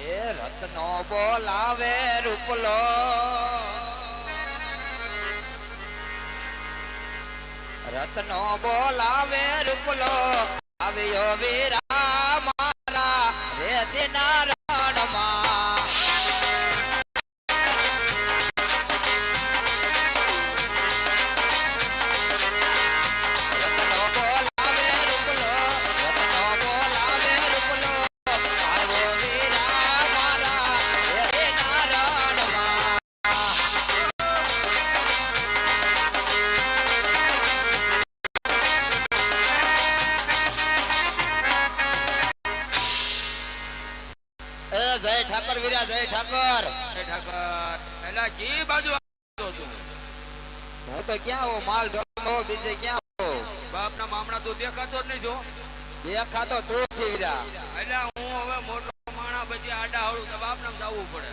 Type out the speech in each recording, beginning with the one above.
એ રત્નો બોલાવે રૂપલો. રત્નો બોલાવે રૂપલો. આવ્યો વીરા મારા. રે રણમાં જય ઠાકર વીરા જય ઠાકર. જય ઠાકર. એલા જી બાજુ આવતો તું હું તો ક્યાં હો માલ ઢોલો બીજે ક્યાં હો બાપના મામણા તો દેખાતો જ નહીં જો. દેખાતો તું થી વીરા. એટલે હું હવે મોટો માણા પછી આડા હળું તો બાપને જવું પડે.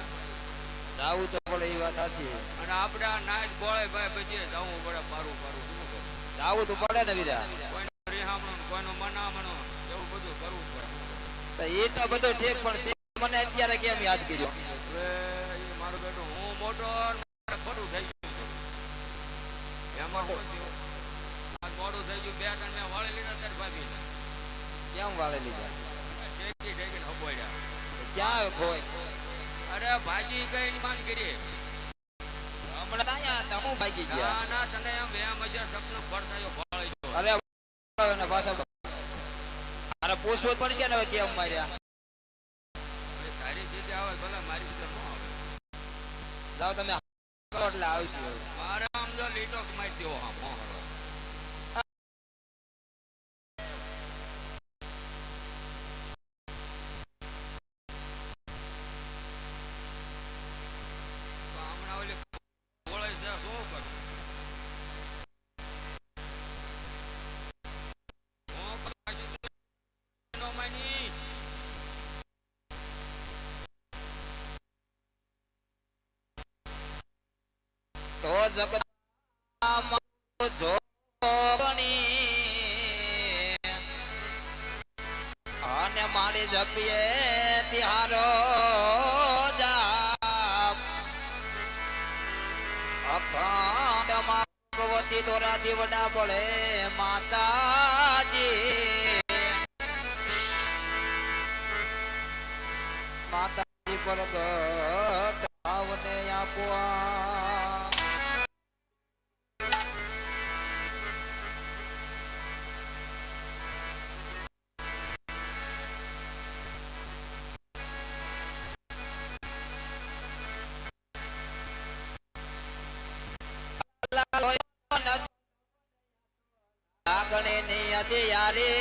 જાવું તો પડે એ વાત સાચી. અને આપણે આ નાચ બોળે ભાઈ પછી જવું પડે મારું જાવું તો પડે ને વીરા. કોઈનું રિહામણું કોઈનું મનામણું એવું બધું કરવું પડે. એ તો બધું ઠીક પણ મને અત્યારે કેમ યાદ કર્યો? મારું બેટું હું મોટો ખોટું થઈ ગયું. એમાં થયું? મોડું થઈ ગયું બે ત્રણ મેં વાળી લીધા ત્યારે ભાભીને કેમ વાળી લીધા? ટેકી ટેકીને હબોડ્યા ક્યાં ખોય અરે ભાજી કઈ માન કરીએ. હમણાં અહીંયા હતા, હું ભાગી ગયા. ના તને એમ વ્યામ હજાર સપનું પડતા ભાળી ગયો અરે પાછા પૂછવું પડશે ને હવે કેમ માર્યા હવે તારી જીતે આવે ભલે મારી જીતે ન આવે. જાઓ તમે. કરો એટલે આવશે. મારે આમ જો લીટો કમાઈ દેવો હા મોહરો અને મારી જપીએ તિહારો અખંડ ભગવતી દોરા દીવડા પડે માતાજી. માતાજી પ્રગટ લાગણી ની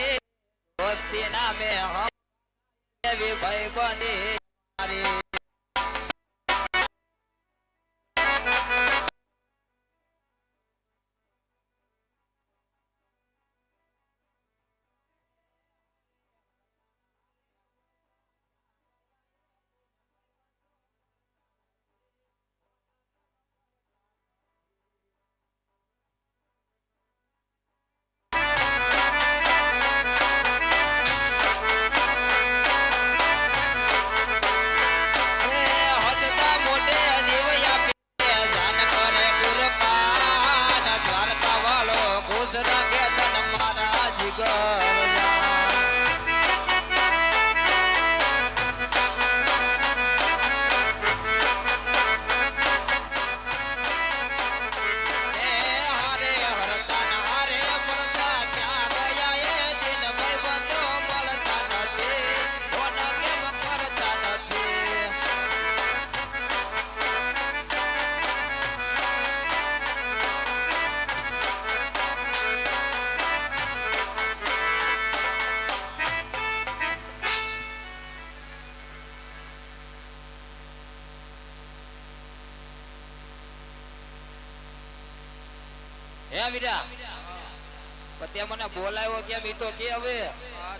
તે મને બોલાવ્યો કેમ ઈ તો કે હવે.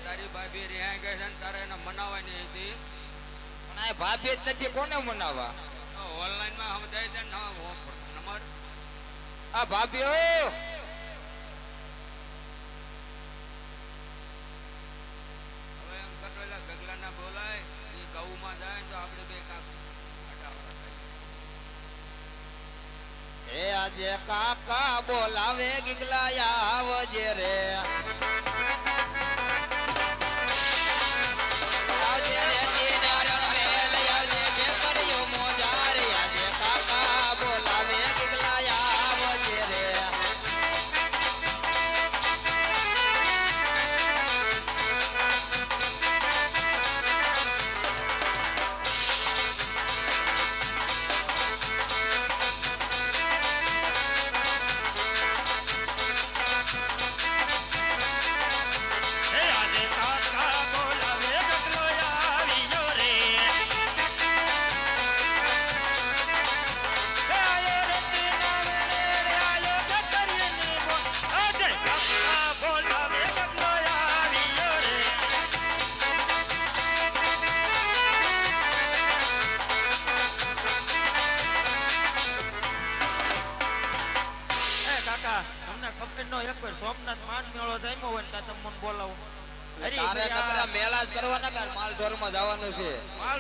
તારી ભાભી રહ્યા ગઈ છે ને તારે એને મનાવવાની હતી. પણ આ ભાભી જ નથી કોને મનાવવા? ઓનલાઈનમાં સમજાય છે નંબર. આ ભાભી ઓ ગગલાને બોલાય એ ગૌમાં જાય તો આપણે બે કાંક અટાવડા થાય. હે આજે કાકા બોલાવે ગીગલા આવજે રે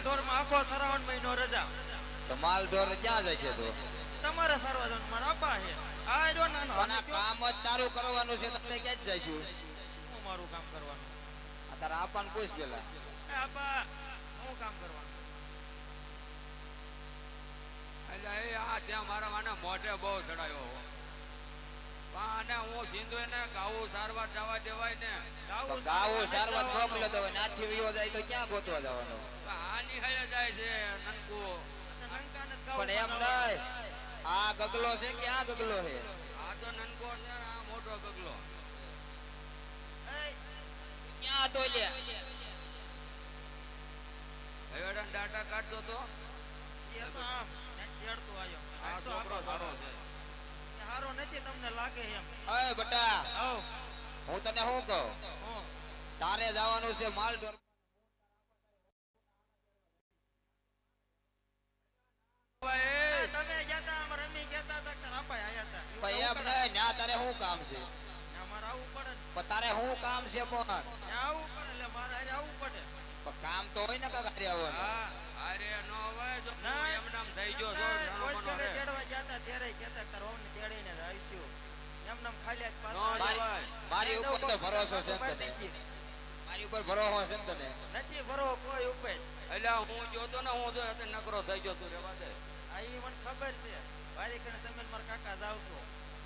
માલઢોરમાં આખો શ્રાવણ મહિનો રજા. તો માલ ઢોર ક્યાં જશે તો? તમારા સર્વજન મારા અબ્બા છે આ જો નાનો પણ કામ જ તારું કરવાનું છે તમે ક્યાં જ જઈશું હું મારું કામ કરવાનું. આ તારા આપાને પૂછ પેલા. આપા હું કામ કરવાનું. એટલે એ આ ત્યાં મારા માને મોઢે બહુ ચડાયો આને હું સિંધુ એને ગાવું સારવાર જવા દેવાય ને. ગાવું સારવાર મોકલ્યો તો નાથી વિયો જાય તો ક્યાં ગોતવા જવાનો? આની જાય છે ગાવું પણ એમ. નહીં. આ ગગલો છે કે આ ગગલો છે? આ તો નંકો છે આ મોટો ગગલો. ક્યાં તો લે હવેડન ડાટા કાઢતો તો? એ તો આમ ચડતો આયો. આ તો આપણો સારો છે. સારો નથી તમને લાગે એમ. હે બટા હું તને શું કહું? તારે જવાનું છે માલ તમે આમ રમી આયા ન્યા તારે શું કામ છે? અમારે આવવું પડે ને. તારે શું કામ છે પણ? આવવું પડે એટલે મારે આવવું પડે. કામ તો હોય ને કાકા આવવાનું અરે નો હોય જો એમ નામ થઈ ગયો છો ના, નાનો કોઈ મોનો ઘરે રે. તેડવા ગયા તા ત્યારે કહેતા કે તેડીને આવીશું. એમ નેમ ખાલી પાછા મારી ઉપર તો ભરોસો છે. મારી ઉપર ભરોસો છે તને. નથી ભરો કોઈ ઉપર. એટલે હું જોતો ને હું જો નકરો થઈ ગયો તું રેવા દે. ઈ મને ખબર છે. વારી કણે તમે મારા કાકા જાવ છો.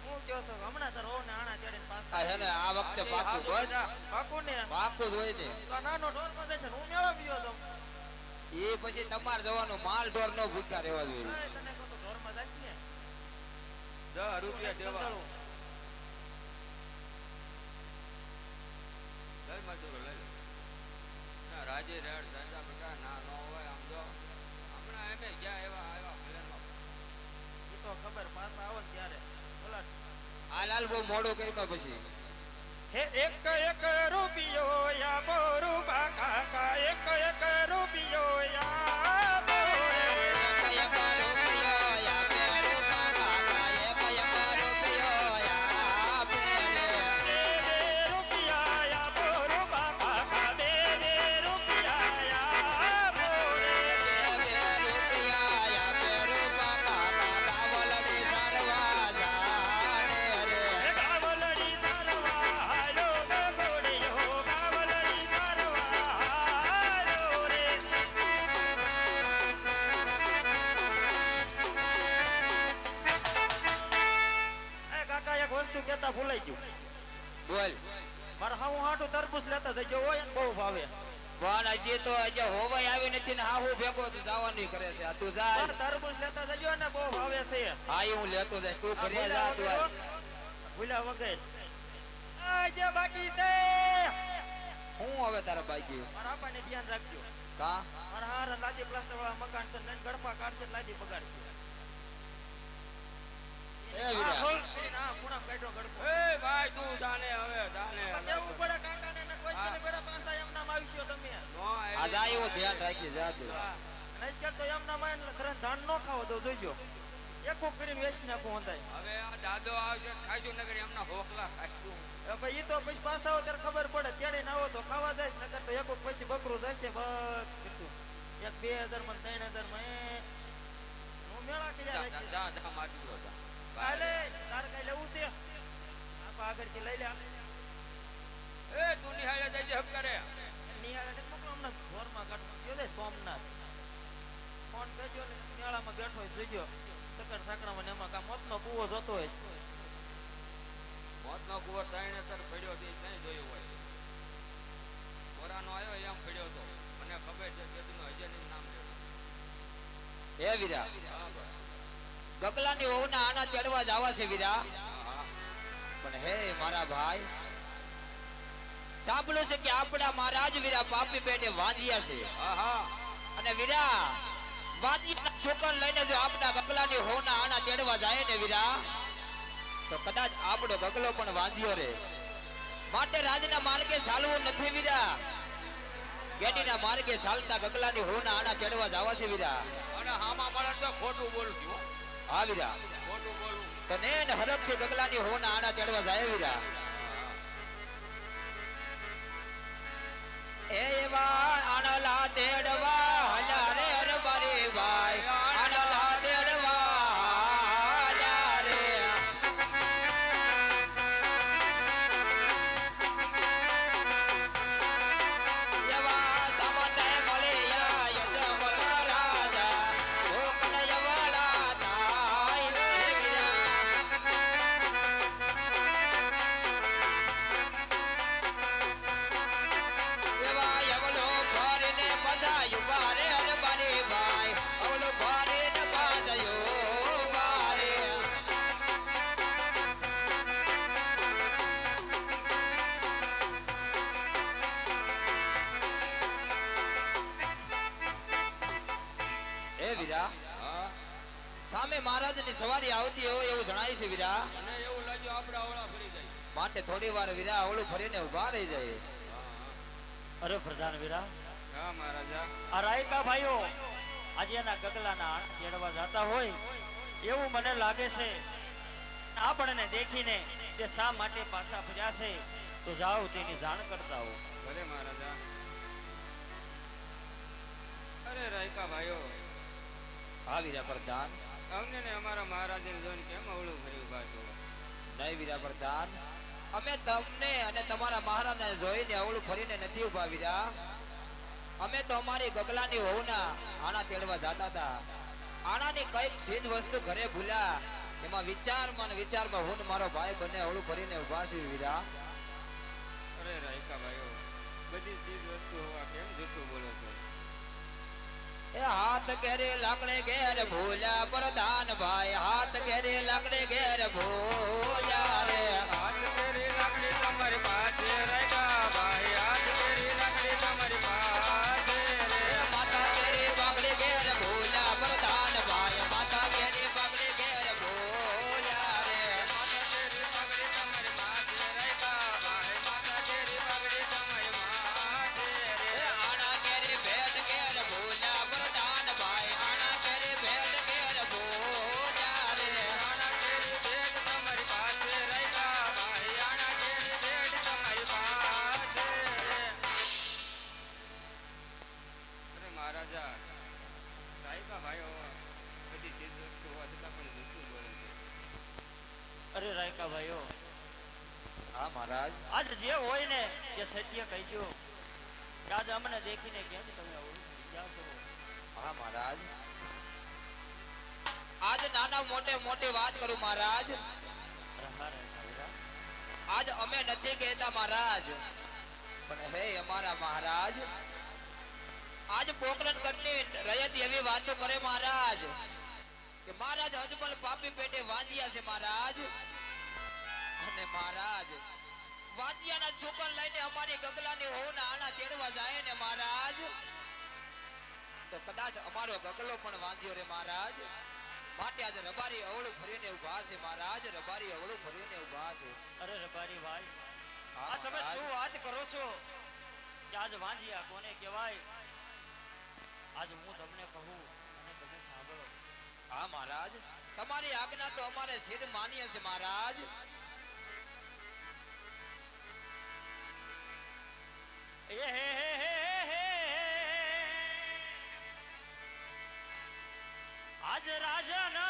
હું કયો છો હમણાં તો રોને આણા તેડીને આ પાછા હે ને આ વખતે પાકું બસ. પાકું ને. પાકું જોઈ ને. તો નાનો ઢોરમાં જશે હું મેળો ગયો તો? એ પછી તમાર જવાનો માલ ઢોર નો ભૂખ્યા રહેવા જોઈએ. તને કહું તો ઢોરમાં જશ ને. દસ રૂપિયા દેવા. લઈ મજૂરો લઈ લે. ના, રાજી રેડ ધંધા બધા ના ન હોય આમ જો. હમણાં એમે ગયા એવા આવ્યા તો ખબર પાછા આવો ત્યારે. બોલા આ લાલ બહુ મોડું કર્યું પછી. હે એક એક રૂપિયો યા બોરુ કાકા એક એક રૂપિયો યા કરે જાય. આ તું જા પણ તરબૂચ લેતા જજો ને બહુ ભાવે છે. હા એ હું લેતો જાય તું ઘરે જા તું હાલ. વગર આ જે બાકી છે. હું હવે તારા બાકી મારા આપાને ધ્યાન રાખજો. કા? મારા હાર લાદી પ્લાસ્ટર વાળા મકાન છે ને ગડપા કાઢશે લાજી બગાડશે એ હા, વીરા. ખોલ કરીને આ ખૂણામાં કાઢ્યો ગડપો. એ ભાઈ તું જાને હવે જાને પણ દેવું પડે કાકાને ને કોઈ પેલી બેડા પાછા એમ નામ આવીશો તમે? આ જા એવું ધ્યાન રાખી જા આજકાલ તો એમ નામ આવીને ઘરે ધાન નો ખાવો તો જોઈજો. એકો કરીને વેચી નાખો હંધાય. હવે આ દાદો આવશે ખાજો નગર એમના હોકલા ખાઈશું હવે ઈ તો પછી પાછા આવો ત્યારે ખબર પડે ત્યારે ના આવો તો ખાવા જાય નકર તો એકો પછી બકરું જશે બસ કીધું. એક બે હજારમાં ત્રણ હજારમાં એ. હું મેળા કે જા જાય જા માટી દો જા. કાલે તાર કઈ લેવું છે? આપા આગળથી લઈ લે એ તું નિહાળે જઈ હબ કરે નિહાળે ને મોકલો હમણાં ઘરમાં કાઢવા કે દે સોમનાથ. ફોન કરજો ને શિયાળામાં બેઠો હોય જોજો સકર સાકડામાં ને એમાં કા મોતનો કૂવો જોતો હોય મોતનો કુવો ત્રણે તર પડ્યો તે ક્યાંય જોયો હોય? કોરાનો આવ્યો એમ પડ્યો તો. મને ખબર છે કે તું હજાર નામ લેવું. હે વીરા. ગગલાની હોના આના તેડવા જવા છે વીરા. પણ હે મારા ભાઈ સાંભળ્યું છે કે આપણા મહારાજ વીરા પાપી પેટે વાંધ્યા છે. અને વીરા વાંધ્યાના છોકર લઈને જો આપણા ગગલાની હોના આના તેડવા જાય ને વીરા તો કદાચ આપણો બગલો પણ વાંધ્યો રે. માટે રાજના માર્ગે ચાલવું નથી વીરા. ગેડીના માર્ગે ચાલતા ગગલાની હોના આના તેડવા જાવા છે વીરા. અને હામા મળે તો ખોટું બોલું છું હો. વીરા. ખોટું બોલું. તો ને ને કે ગગલાની હોના આના તેડવા જાય વીરા. એવા આણલા તેડવા હલા માટે થોડી વાર વીરા અવળું ફરીને ઊભા રહી જાય. અરે પ્રધાન વીરા. હા મહારાજા. આ રાયકા ભાઈઓ આજે એના ગગલાના તેડવા જતા હોય એવું મને લાગે છે આપણને દેખીને તે શા માટે પાછા ફર્યા છે તો જાઓ તેની જાણ કરતા હો. ભલે મહારાજા. અરે રાયકા ભાઈઓ. હા વીરા પ્રધાન. અમને ને અમારા મહારાજાને જોઈને કેમ અવળું ફરી ઊભા છો? નહીં વીરા પ્રધાન. અમે તમને અને તમારા મહારાજને જોઈને અવળું ફરીને નથી ઊભા રહ્યા અમે તો અમારી ગગલાની હોવના આણા તેડવા જતા હતા. આણાની કંઈક ચીજ વસ્તુ ઘરે ભૂલ્યા. એમાં વિચારમાં વિચારમાં હું મારો ભાઈ બંને અવળું ફરીને ઊભા છે વીરા. અરે રાયકા ભાઈઓ બધી ચીજ વસ્તુ હોવા કેમ જૂઠું બોલો છો? એ હાથ ઘેરે લાકડે ઘેર ભૂલ્યા પ્રધાન ભાઈ હાથ ઘેરે લાકડે ઘેર ભૂલ્યા રે. હાથ તેરી લાકડી સત્ય કહી દાદા અમને દેખીને કેમ તમે છો? હા મહારાજ. આજ નાના મોટે મોટી વાત કરું મહારાજ. આજ અમે નથી કહેતા મહારાજ. પણ હે અમારા મહારાજ આજ પોકરણ કરતી રયત એવી વાતો કરે મહારાજ કે મહારાજ અજમલ પાપી પેટે વાંજ્યા છે મહારાજ. અને મહારાજ વાંજિયાના છોકર લઈને અમારી ગગલાની હોના આના તેડવા જાય ને મહારાજ. તો કદાચ અમારો ગગલો પણ વાંધ્યો રે મહારાજ. માટે આજે રબારી અવળું ફરીને ઊભા છે મહારાજ. રબારી અવળું ફરીને ઊભા છે અરે રબારી ભાઈ આ તમે શું વાત કરો છો? કે આજ વાંજિયા કોને કહેવાય? આજ હું તમને કહું અને તમે સાંભળો. હા મહારાજ. તમારી આજ્ઞા તો અમારે સિદ્ધ માનીએ છે મહારાજ. આજ રાજા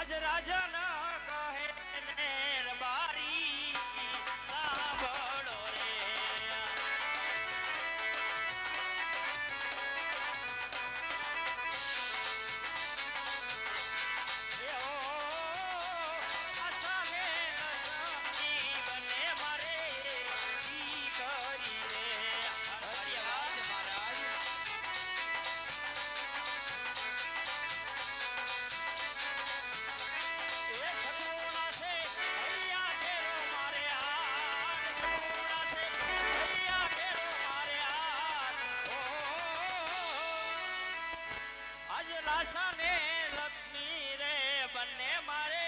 આજ લાસા ને લક્ષ્મી રે બંને મારે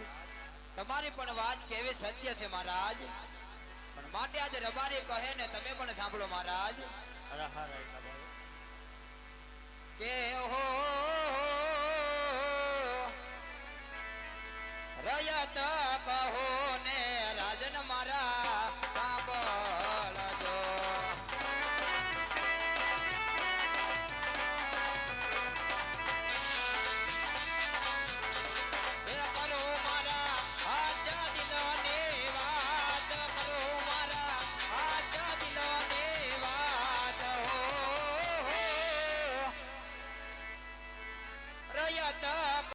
મહારાજ, તમારી પણ વાત કેવી સત્ય છે મહારાજ. પણ માટે આજે રબારી કહે ને તમે પણ સાંભળો મહારાજ. કે હો, રયત કહો ને રાજન મારા